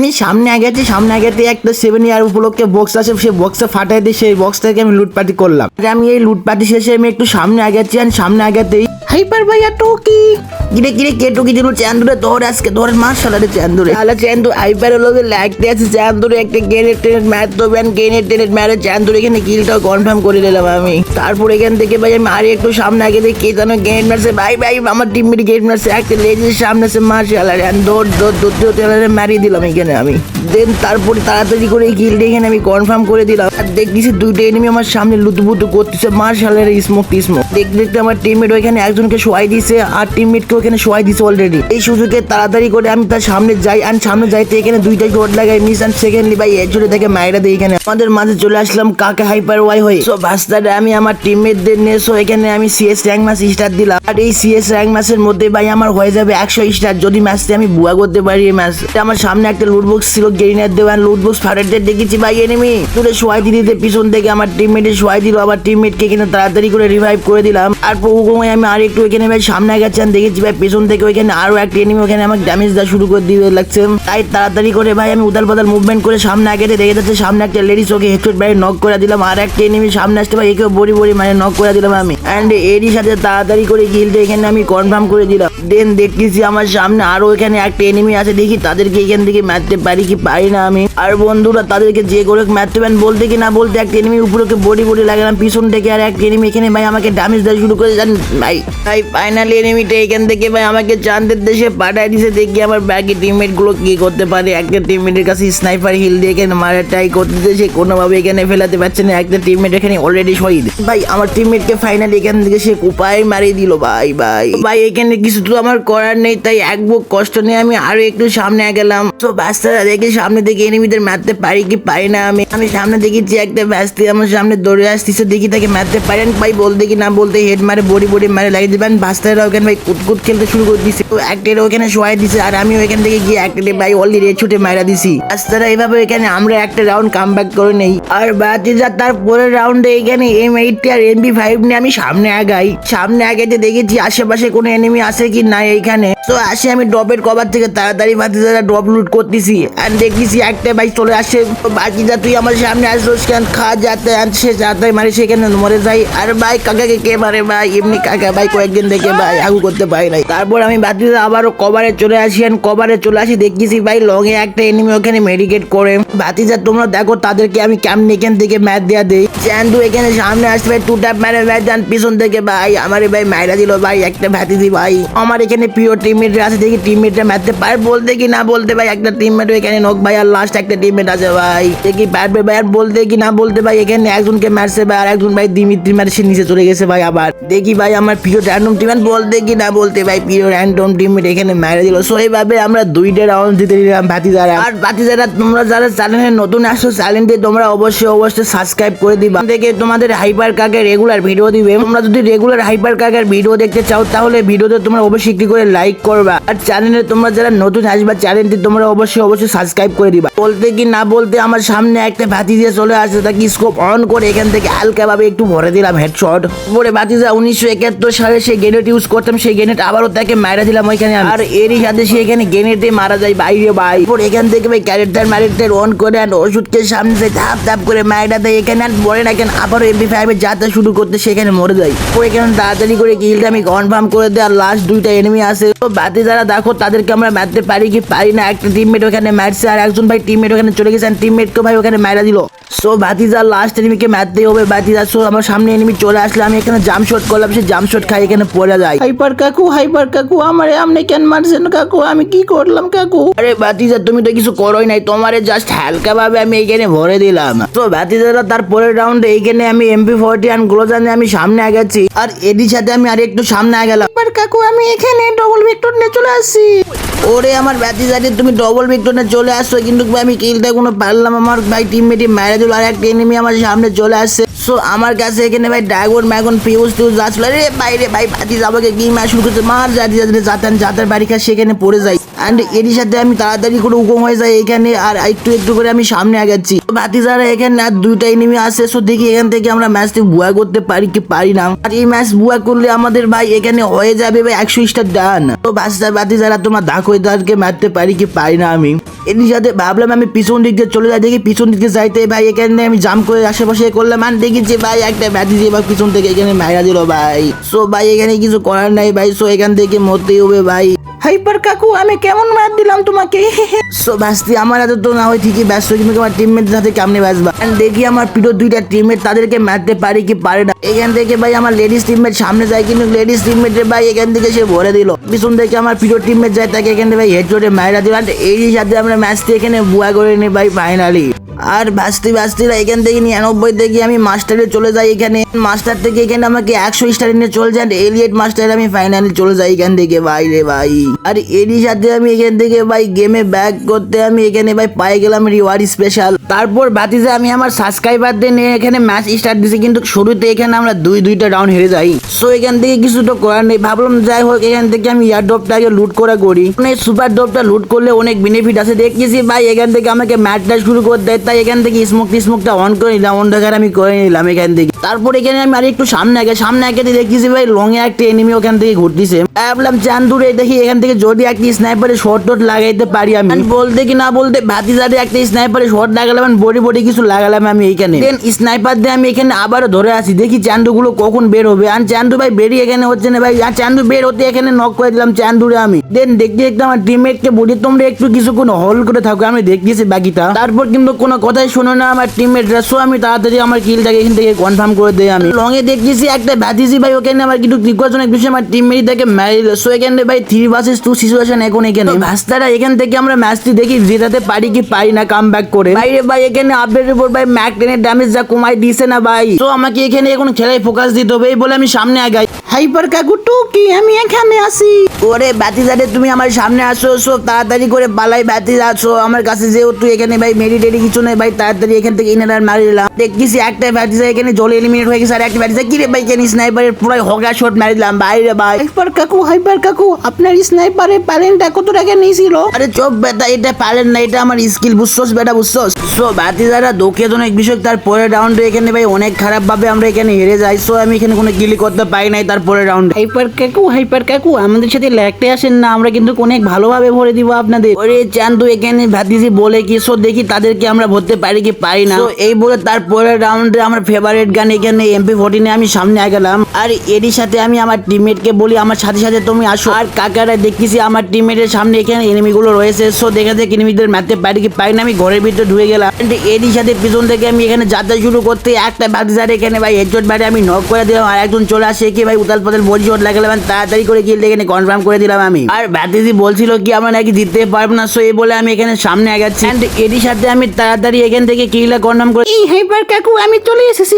আমি সামনে আগেছি সামনে আগেতে একটা সেভেন ইয়ার উপলক্ষে বক্স আছে সেই বক্সে ফাটাই দিয়ে সেই বক্সটাকে আমি লুটপাটি করলাম। আমি এই লুটপাটি শেষে আমি একটু সামনে আগাচ্ছি আর সামনে আগাতেই হাইপার ভাইয়া টুকি। কিরে কিরে কে টুকি দিল? চান্দুরে তোর আজকে তোর মাস সালারে চান্দুরে আলা চান্দু হাইপার হলো লাগতে আছে চান্দুরে একটা গেনেট টেনেট ম্যাচ তো ব্যান টেনেট ম্যারে চান্দুরে এখানে কিলটাও কনফার্ম করে দিলাম আমি। তারপর এখান থেকে ভাই আমি আর একটু সামনে আগে দেখি কে যেন গেট মারছে। ভাই ভাই আমার টিমমেট গেট মারছে একটা লেজের সামনে সে মারছে আলারে আমি দৌড় দৌড় দৌড়তে আলারে মারিয়ে দিলাম এখানে। আমি। দেন তারপরে তাড়াতাড়ি করে এই কিলটা এখানে আমি কনফার্ম করে দিলাম। আর দেখতেছি দুইটা এনিমি আমার সামনে লুতুপুতু করতেছে। মার্শালের স্মোক স্মোক দেখতে দেখতে আমার টিমমেট ওইখানে একজনকে শোয়াই দিছে আর টিমমেটকে ওখানে শোয়াই দিছে অলরেডি এই সুযোগে তাড়াতাড়ি করে আমি তার সামনে যাই আর সামনে যাইতে এখানে দুইটা শট লাগাই। মিস অ্যান্ড সেকেন্ডলি ভাই জন্য দেখে মাইরা দিই এখানে। আমাদের মাঝে চলে আসলাম কাকে হাইপার ওয়াই হয়ে। সো বাস্তারে আমি আমার টিমমেটদের নিয়ে সো এখানে আমি সিএস র্যাঙ্ক ম্যাচ স্টার্ট দিলাম। আর এই সিএস র্যাঙ্ক ম্যাচের মধ্যে ভাই, আমার হয়ে যাবে একশো স্টার যদি ম্যাচটি আমি বুয়া করতে পারি এই ম্যাচ আমার সামনে একটা লুট বক্স ছিল গেরিনার দেওয়ান লুট বক্স ফাটারদের দেখেছি ভাই এনেমি তুলে শোয়াই দিতে পিছন থেকে আমার টিমমেটে সোয়াই দিল, আবার টিমমেটকে এখানে তাড়াতাড়ি করে রিভাইভ করে দিলাম। আর প্রভু প্রভুক্রমে আমি আর একটু এখানে ভাই সামনে গেছি আর দেখেছি ভাই পেছন থেকে ওইখানে আরও একটা এনিমি ওখানে আমাকে ড্যামেজ দেওয়া শুরু করে দিয়ে লাগছে। তাই তাড়াতাড়ি করে ভাই আমি উদাল পাতাল মুভমেন্ট করে সামনে আগে দেখে যাচ্ছে, সামনে একটা লেডিস ওকে হেডশট ভাই নক করে দিলাম, আর একটা এনিমি সামনে আসতে ভাই, একেও বড়ি বড়ি মানে নক করে দিলাম আমি। অ্যান্ড এরই সাথে তাড়াতাড়ি করে গিলটা এখানে আমি কনফার্ম করে দিলাম। দেন দেখতেছি আমার সামনে আরও এখানে একটা এনিমি আছে, দেখি তাদেরকে এখান থেকে মারতে পারি কি পারি না আমি? আর বন্ধুরা, তাদেরকে যে করে মারতে পারেন, বলতে কি না বলতে একটা এনিমি উপরকে বডি বডি লাগালাম পিছন থেকে আর একটা এনিমি এখানে, ভাই, আমাকে ড্যামেজ দেওয়া শুরু করে যান ভাই। ভাই ফাইনালি এনিমিটা এখান থেকে, ভাই, আমাকে চাঁদের দেশে পাঠায় দিছে, দেখি আমার বাকি টিমমেটগুলো কি করতে পারে। একটা টিমমেটের কাছে স্নাইপার হিল দিয়ে এখানে মারা ট্রাই করতে সে কোনোভাবে এখানে ফেলাতে পারছে না, একটা টিমমেট এখানে অলরেডি শহীদ। ভাই, আমার টিমমেটকে ফাইনালি এখান থেকে সে উপায় মারিয়ে দিল, ভাই ভাই। ভাই, এখানে কিছু তো আমার করার নেই, তাই এক বুক কষ্ট নিয়ে আমি আরও একটু সামনে গেলাম তো বাচ্চারা দেখে সামনে থেকে এনিমিদের মারতে পারি কি পারি না আমি। আমি সামনে দেখেছি একটা ব্যস্তি আমার সামনে দৌড়ে আসতেছে, দেখি তাকে মারতে পারেন ভাই, বলতে কি না বলতে হেড মারে বডি বডি মারে, লাগিয়ে দেবেন বাচ্চারা ওখানে ভাই, কুটকুট খেলতে শুরু করে দিছে। তো একটা ওখানে শোয়াই দিছে আর আমি ওইখান থেকে গিয়ে একটা ভাই অলরেডি ছুটে মারা দিছি। বাচ্চারা এইভাবে এখানে আমরা একটা রাউন্ড কাম ব্যাক করে নেই। আর বাতিজা তার পরের রাউন্ডে এখানে এম এইটটি আর এম বি ফাইভ নিয়ে আমি সামনে আগাই। সামনে আগাইতে দেখেছি আশেপাশে কোনো এনিমি আছে কি না এইখানে তো আসে আমি ড্রপের কভার থেকে তাড়াতাড়ি বাতিজারা ড্রপ লুট করতেছি আর দেখতেছি একটা বাইক চলে আসে। বাকিটা তুই আমার সামনে আসছিস কেন খা যাতে আর সে যাতে মারে সেখানে মরে যাই আর ভাই কাকাকে কে মারে ভাই? এমনি কাকা ভাই, কয়েকদিন দেখে ভাই আগু করতে পারি নাই। তারপর আমি বাতিজা আবারও কভারে চলে আসি আর কভারে চলে আসি, দেখতেছি ভাই লঙে একটা এনিমি ওখানে মেডিকেট করে। বাতিজা তোমরা দেখো, তাদেরকে আমি কেমনি এখান থেকে ম্যাচ দেওয়া দেই। চ্যান্ডু এখানে সামনে ভাই টু ট্যাপ মারে ম্যাচ দেন পিছন থেকে ভাই। আমার ভাই, মাইরা দিল ভাই, একটা ভ্যাতিদি ভাই। আমার এখানে প্রিয় টিমমেট আছে, দেখি টিমমেটটা মারতে পারে বলতে কি না বলতে ভাই, একটা টিমমেট এখানে নক ভাই, আর লাস্ট একটা টিমমেট আছে ভাই। দেখি পারবে ভাই আর বলতে কি না বলতে ভাই, এখানে একজনকে মারছে ভাই, আর একজন ভাই দিমিত্রি মারে, সে নিচে চলে গেছে ভাই আবার। দেখি ভাই আমার প্রিয় র্যান্ডম টিমমেট বলতে কি না বলতে ভাই, প্রিয় র্যান্ডম টিমমেট এখানে মারা দিল। সো এইভাবে আমরা দুইটা রাউন্ড জিতে নিলাম ভাতিজারা। আর ভাতি ভাতিজারা, তোমরা যারা চ্যানেলে নতুন আসছো চ্যানেলটি তোমরা অবশ্যই অবশ্যই সাবস্ক্রাইব করে দিবা। থেকে তোমাদের হাইপার কাকের রেগুলার ভিডিও দিবে। তোমরা যদি রেগুলার হাইপার কাকের ভিডিও দেখতে চাও, তাহলে ভিডিওতে তোমরা অবশ্যই একটি করে লাইক করবা। আর চ্যানেলে তোমরা যারা নতুন আসবা চ্যানেলটি তোমরা অবশ্যই অবশ্যই অবশ্যই সাবস্ক্রাইব করে দিবা। বলতে কি না বলতে আমার সামনে একটা ভাতি দিয়ে চলে আসছে তাকে স্কোপ অন করে এখান থেকে হালকা ভাবে একটু ভরে দিলাম হেডশট পরে ভাতিজা, উনিশশো একাত্তর সালে সেই গ্রেনেড ইউজ করতাম, সেই গ্রেনেড আবারও তাকে মারা দিলাম ওইখানে আর এরই সাথে সে এখানে গ্রেনেডে মারা যায় বাইরে ভাই। পরে এখান থেকে ভাই ক্যারেক্টার ম্যারেক্টার অন করে আর ওষুধকে সামনে থেকে ধাপ ধাপ করে মায়েরা দেয় এখানে আর পরে না কেন, আবারও এমপি ফাইভে যাত্রা শুরু করতে সেখানে মরে যায়। পরে এখানে তাড়াতাড়ি করে কিলটা আমি কনফার্ম করে দেয় আর লাস্ট দুইটা এনিমি আছে। তো বাতি যারা দেখো, তাদেরকে আমরা মারতে পারি কি পারি না? একটা টিমমেট ওখানে মারছে আর একজন ভাই টিমমেট ওখানে চলে গেছে টিমমেটকে ভাই ওখানে মারা দিল। সো ভাতিজা লাস্ট এনিমিকে মারতেই হবে ভাতিজা সো আমার সামনে এনিমি চলে আসলে আমি এখানে জাম শট করলাম সে জাম শট খাই এখানে পড়ে যায়। হাইপার কাকু হাইপার কাকু আমারে আপনি কেন মারছেন কাকু? আমি কি করলাম কাকু? আরে ভাতিজা তুমি তো কিছু করোই নাই তোমারে জাস্ট হালকা ভাবে আমি এইখানে ভরে দিলাম। তো ভাতিজারা তার পরের রাউন্ডে এইখানে আমি এমপি ফোরটি আর গ্লোজানে আমি সামনে আগাচ্ছি। আর এদির সাথে আমি আর একটু সামনে আগালাম। কাকু আমি এখানে ডবল ভিক্টর নিয়ে চলে আসছি। ওরে আমার ব্যাটি তুমি ডবল ভিক্টরে চলে আসছে, কিন্তু আমি কিলটা কোনো পারলাম আমার, ভাই টিমমেটি মেরে দিল আর একটা এনিমি আমার সামনে চলে আসছে। সো আমার কাছে এখানে ভাই ড্রাগন, ম্যাগন, পিউস টিউস আসলো রে বাইরে ভাই ভাতিজা আমাকে মার শুরু করছে মার যাতে যাতে যাতান যাতার বাড়ি খায়, সেখানে পড়ে যাই অ্যান্ড এরই সাথে আমি তাড়াতাড়ি করে উকম হয়ে যাই এখানে, আর একটু একটু করে আমি সামনে আগাচ্ছি। ভাতিজারা এখানে আর দুইটা এনিমি আসে সো দেখি এখান থেকে আমরা ম্যাচটি বুয়া করতে পারি কি পারি না। আর এই ম্যাচ বুয়া করলে আমাদের ভাই এখানে হয়ে যাবে ভাই একশো স্টার ডান তো বাতিজারা তোমার তাদেরকে মারতে পারি কি পারি না আমি। এরই সাথে ভাবলাম আমি পিছন দিক দিয়ে চলে যাই, দেখি পিছন দিকে যাইতে ভাই এখানে আমি জাম করে আশেপাশে করলাম। আর দেখি যে ভাই একটা ব্যাটি দিয়ে বা পিছন থেকে এখানে মাইরা দিল ভাই। সো ভাই এখানে কিছু করার নাই ভাই। সো এখান থেকে মরতেই হবে ভাই। হাইপার কাকু আমি কেমন মার দিলাম তোমাকে? সো বাস্তি আমার হাতে তো না হয় ঠিকই ব্যস্ত কিন্তু আমার টিমমেটদের সাথে কেমনে And দেখি আমার প্রিয় দুইটা টিমমেট তাদেরকে মারতে পারি কি পারে না। এখান থেকে ভাই আমার লেডিস টিমমেট সামনে যায় কিন্তু লেডিস টিমমেটের ভাই এখান থেকে সে ভরে দিল। পিছন থেকে আমার প্রিয় টিমমেট যায় তাকে এখানে ভাই হেডশটে মাইরা দিল। And এই সাথে আমরা ম্যাচটি এখানে বুয়া করে নিই ভাই ফাইনালি আর বাস্তি বাস্তিরা এখান থেকে নিরানব্বই থেকে আমি মাস্টারে চলে যাই এখানে। মাস্টার থেকে এখানে আমাকে একশো স্টার নিয়ে চলে যান। এলিয়েট মাস্টার আমি ফাইনালি চলে যাই এখান থেকে। ভাই রে ভাই। আর এরই সাথে আমি এখান থেকে ভাই গেমে ব্যাক করতে আমি এখানে ভাই পাই গেলাম রিওয়ার্ড স্পেশাল তারপর বাতিজে আমি আমার সাবস্ক্রাইবারদের নিয়ে এখানে ম্যাচ স্টার্ট দিছি। কিন্তু শুরুতে এখানে আমরা দুই দুইটা রাউন্ড হেরে যাই। সো এখান থেকে কিছু তো করার নেই। ভাবলাম যাই হোক এখান থেকে আমি ইয়ার ডপটা আগে লুট করা করি। সুপার ড্রপটা লুট করলে অনেক বেনিফিট আছে। দেখতেছি ভাই এখান থেকে আমাকে ম্যাচটা শুরু করতে হয়, তাই এখান থেকে স্মোক স্মোকটা অন করে নিলাম, অন্ধকার আমি করে নিলাম এখান থেকে। তারপর এখানে আমি আর একটু সামনে আগে সামনে আগে দেখতেছি ভাই লং এ একটা এনিমি ওখান থেকে ঘুরতেছে। ভাবলাম চান্দুরে দেখি, এখান থেকে যদি একটা স্নাইপারে শর্ট টট লাগাইতে পারি আমি। বলতে কি না বলতে ভাতি ভাতিজারে একটা স্নাইপারে শর্ট লাগালাম বডি বডি কিছু লাগালাম আমি এইখানে। দেন স্নাইপার দিয়ে আমি এখানে আবারও ধরে আসি দেখি চান্দুগুলো কখন বের হবে। আর চান্দু ভাই বেরিয়ে এখানে হচ্ছে না ভাই, আর চান্দু বের হতে এখানে নক করে দিলাম চান্দুরে আমি। দেন দেখতে দেখতে আমার টিমমেটকে বলি, তোমরা একটু কিছুক্ষণ হল করে থাকো, আমি দেখতেছি বাকিটা। তারপর কিন্তু কোনো কথাই শোনো না আমার টিমমেটরা সো আমি তাড়াতাড়ি আমার কিলটাকে এখান থেকে কনফার্ম করে দেই আমি। লং এ দেখতেছি একটা ভাতিজি ভাই ওখানে আমার কিন্তু ত্রিকোণের বিষয়ে আমার টিমমেট থেকে মারিল সো এখানে ভাই থ্রি ভার্সেস টু সিচুয়েশন এখন এখানে। ভাস্তারা এখান থেকে আমরা ম্যাচটি দেখি জেতাতে পারি কি পারি না কাম ব্যাক করে বাইরে ভাই এখানে আপডেটের উপর ভাই ম্যাক টেনের ড্যামেজ যা কমাই দিছে না ভাই। তো আমাকে এখানে এখন খেলায় ফোকাস দিতে হবে এই বলে আমি সামনে আগাই। হাইপার কাকু টুকি আমি এখানে আসি ওরে বাতিজারে তুমি আমার সামনে আসো সো তাড়াতাড়ি করে পালাই বাতি আসো। আমার কাছে যেহেতু এখানে ভাই মেডিটেরি কিছু নেই ভাই তাড়াতাড়ি এখান থেকে ইনার মারি দিলাম দেখতেছি একটা ব্যাটিজা এখানে জলে এলিমিনেট হয়ে গেছে আর একটা কি রে ভাই কেন স্নাইপারের পুরো হগা শট মারি দিলাম বাইরে ভাই। হাইপার কাকু হাইপার কাকু আপনার স্নাইপারের প্যালেনটা কত টাকা নিয়েছিল আরে চোখ বেটা এটা প্যালেন না এটা আমার স্কিল বুঝছস বেটা বুঝছস? সো বাতিজারা দুঃখজনক বিষয় তার পরের রাউন্ডে এখানে ভাই অনেক খারাপ ভাবে আমরা এখানে হেরে যাই। সো আমি এখানে কোনো গিলি করতে পারি নাই তার পরের রাউন্ডে হাইপার কাকু হাইপার কাকু আমাদের সাথে ল্যাগতে আসেন না আমরা কিন্তু অনেক ভালোভাবে ভরে দিব আপনাদের। ওরে চান্দু এখানে ভাতিজি বলে কি সো দেখি তাদেরকে আমরা ভরতে পারি কি পারি না। এই বলে তারপরের রাউন্ডে আমার ফেভারিট গান এখানে এমপি ফোর্টিনে আমি সামনে গেলাম। আর এরই সাথে আমি আমার টিমমেটকে বলি আমার সাথে সাথে তুমি আসো। আর কাকারা দেখতেছি আমার টিমমেটের সামনে এখানে এনিমিগুলো রয়েছে সো দেখা দেখে এনিমিদের মারতে পারি কি পারি না আমি ঘরের ভিতরে ঢুকে গেলাম। এরই সাথে পিছন থেকে আমি এখানে যাত্রা শুরু করতে একটা ভাতিজার এখানে ভাই হেডশট মারে আমি নক করে দিলাম আর একজন চলে আসে কি ভাই পাতাল বডি শট লাগালাম আর তাড়াতাড়ি করে কিল এখানে কনফার্ম করে দিলাম আমি। আর ভাতিজি বলছিল কি আমরা নাকি জিততে পারব না। সো এই বলে আমি এখানে সামনে আগাচ্ছি। And এরই সাথে আমি তাড়াতাড়ি এখান থেকে কিলটা কনফার্ম করে এই হাইপার কাকু আমি চলে এসেছি।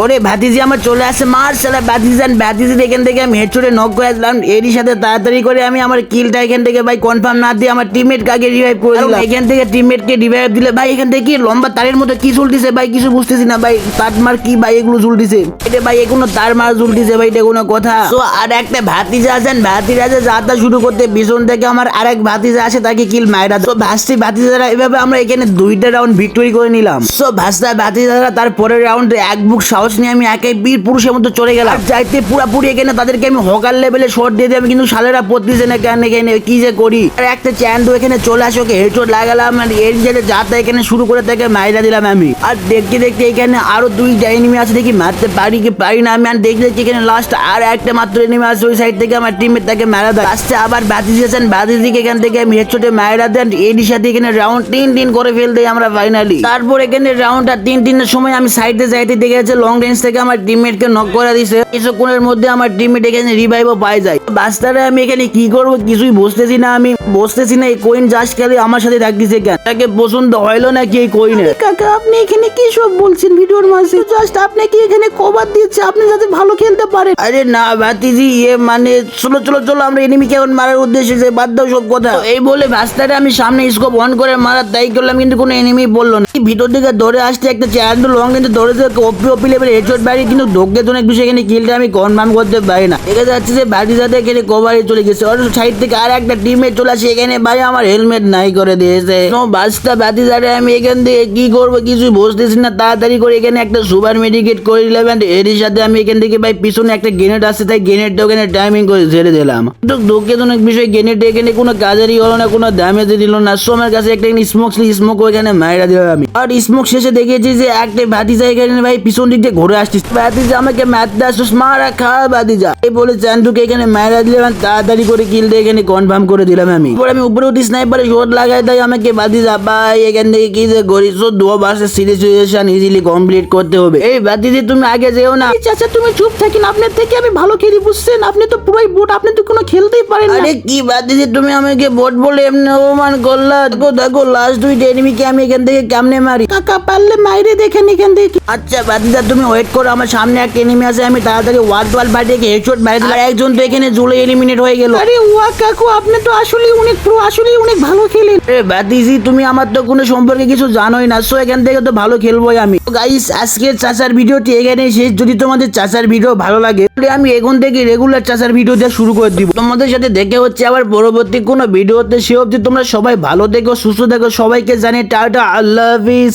ওরে ভাতিজি আমার চলে আসে মার সালা ভাতিজি আর ভাতিজি এখান থেকে আমি হেডশটে নক করে দিলাম এরই সাথে তাড়াতাড়ি করে আমি আমার কিলটা এখান থেকে ভাই কনফার্ম না দিয়ে আমার টিমমেট কাকে রিভাইভ করে দিলাম। এখান থেকে টিমমেট কে রিভাইভ দিলে ভাই এখান থেকে লম্বা তারের মতো কি ঝুলতিছে ভাই? কিছু বুঝতেছি না ভাই তার মার কি ভাই এগুলো ঝুলতিছে এটা ভাই এগুলো তার মার ঝুলতিছে ভাই। এটা কোনো কথা। তো আর একটা ভাতিজা আছেন ভাতিজা আছে যাত্রা শুরু করতে পিছন থেকে আমার আরেক ভাতিজা আছে তাকে কিল মাইরা তো ভাসছি ভাতিজারা এভাবে আমরা এখানে দুইটা রাউন্ড ভিক্টোরি করে নিলাম। সো ভাসতা ভাতিজারা তার পরের রাউন্ডে এক বুক সাহস নিয়ে আমি একাই বীর পুরুষের মতো চলে গেলাম। আর যাইতে পুরাপুরি এখানে তাদেরকে আমি হকার লেভেলে শট দিয়ে দিই কিন্তু সালেরা পড়তেছে না কেন এখানে কি যে করি? আর একটা চ্যান্ডো এখানে চলে আসে ওকে হেডশট লাগালাম আর এর যে যাতা এখানে শুরু করে তাকে মাইরা দিলাম আমি। আর দেখতে দেখতে এখানে আরও দুই এনিমি আছে দেখি মারতে পারি কি পারি না আমি আর দেখতে দেখছি এখানে লাস্ট আর একটা মাত্র এনিমি আছে, ওই সাইড থেকে আমার টিমের তাকে মারা দেয়। লাস্টে আবার গেছেন বাতিস দিকে এখান থেকে আমি হেডশটে মারা দেন এর সাথে এখানে রাউন্ড তিন তিন করে ফেল দেই আমরা ফাইনালি তারপর এখানে রাউন্ড আর তিন তিনের সময় আমি সাইডে যাইতে দেখে যাচ্ছে লং রেঞ্জ থেকে আমার টিমমেট কে নক করে দিছে। কিছুক্ষণের মধ্যে আমার টিমমেট এখানে রিভাইভও পাই যায়। বাস্তারে আমি এখানে কি করব কিছুই বুঝতেছি না আমি। বুঝতেছি না এই কোইন জাস্ট খালি আমার সাথে থাকতেছে কেন? তাকে পছন্দ হইল নাকি এই কোইনে কাকা, আপনি এখানে কি সব বলছেন? ভিডিওর মাঝে? জাস্ট আপনাকে এখানে কভার দিচ্ছে আপনি যাতে ভালো খেলতে পারেন। পারে আরে না ভাতিজি ইয়ে মানে চলো চলো চলো, আমরা এনিমিকে এখন মারার উদ্দেশ্যে যে বাদ দাও সব কথা। এই বলে ভাস্তারে আমি সামনে স্কোপ অন করে মারার তাই করলাম, কিন্তু কোনো এনিমি বলল না। ভিতর দিকে দৌড়ে আসতে একটা চেয়ার লং কিন্তু দৌড়ে দিয়ে ওপি ওপি লেভেল হেডশট বাইরে কিন্তু ঢোকে তো অনেক বিষয় এখানে কিলটা আমি কনফার্ম করতে পারি না। দেখা যাচ্ছে যে বাড়ি যাতে এখানে কভারে চলে গেছে। ওর সাইড থেকে আর একটা টিমে চলে আসে, এখানে ভাই আমার হেলমেট নাই করে দিয়েছে। নো বাস্তা বাতি যারে আমি এখান থেকে কি করব কিছু বুঝতেছি না। তাড়াতাড়ি করে এখানে একটা সুপার মেডিকেট করে and এর সাথে আমি এখান থেকে ভাই পিছনে একটা গ্রেনেড আছে তাই গ্রেনেডটা ওখানে টাইমিং করে ছেড়ে দিলাম। কিন্তু দুঃখজনক বিষয় গ্রেনেড এখানে কোনো কাজেরই হলো না, কোনো ড্যামেজ দিল না। সো আমার কাছে একটা স্মোক স্মোক ওখানে মাইরা দিলাম আমি। আর স্মোক শেষে দেখেছি যে একটা ভাতিজা এখানে ভাই পিছন দিক দিয়ে ঘুরে আসছিস ভাতিজা আমাকে মারতে আসছিস মারা খা ভাতিজা। এই বলে চান্দুকে এখানে মাইরা দিলাম তাড়াতাড়ি করে কিল দিয়ে এখানে কনফার্ম করে দিলাম আমি। পরে আমি উপরে উঠি স্নাইপারে শট লাগাই তাই আমাকে, ভাতিজা, ভাই, এখান থেকে কি যে করি সো দু বাসের সিচুয়েশন ইজিলি কমপ্লিট করতে হবে। এই ভাতিজি, তুমি আগে যেও না। চাচা, তুমি চুপ থাকেন আপনার থেকে আমি ভালো খেলি বুঝছেন? আপনি তো পুরোই বোট আপনি তো কোনো খেলতেই পারেন না। আরে কি বাদ দিদি তুমি আমাকে ভোট বলে এমনি অপমান করলা। দেখো দেখো লাস্ট দুইটা এনিমিকে আমি এখান থেকে কেমনে মারি? কাকা পারলে মাইরে দেখেন এখান থেকে। আচ্ছা বাদিদা তুমি ওয়েট করো আমার সামনে একটা এনিমি আছে আমি তাড়াতাড়ি ওয়াল টোয়াল ফাটিয়ে হেডশট মারি দিলাম। আর একজন তো এখানে জুলে এলিমিনেট হয়ে গেল। আরে ওয়া কাকু আপনি তো আসলে অনেক পুরো আসলে অনেক ভালো খেলেন। এ বাদিজি তুমি আমার তো কোনো সম্পর্কে কিছু জানোই না সো এখান থেকে তো ভালো খেলবোই আমি। গাইস আজকের চাচার ভিডিওটি এখানে শেষ। যদি তোমাদের চাচার ভিডিও ভালো লাগে আমি এখন থেকে রেগুলার চাষের ভিডিও দেওয়া শুরু করে দিব। তোমাদের সাথে দেখে হচ্ছে আবার পরবর্তী কোনো ভিডিওতে সে অবধি তোমরা সবাই ভালো দেখো সুস্থ দেখো সবাইকে জানিয়ে টাটা আল্লাহ হাফিজ